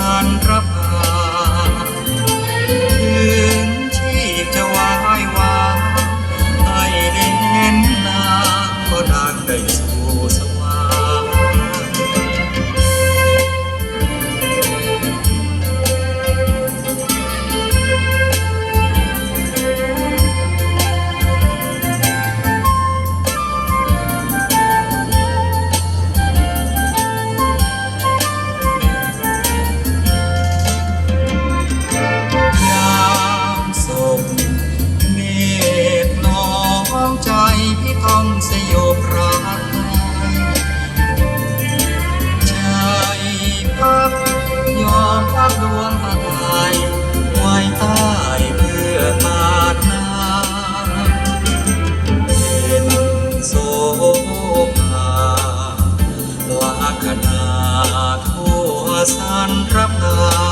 on คณาโทสันรับนา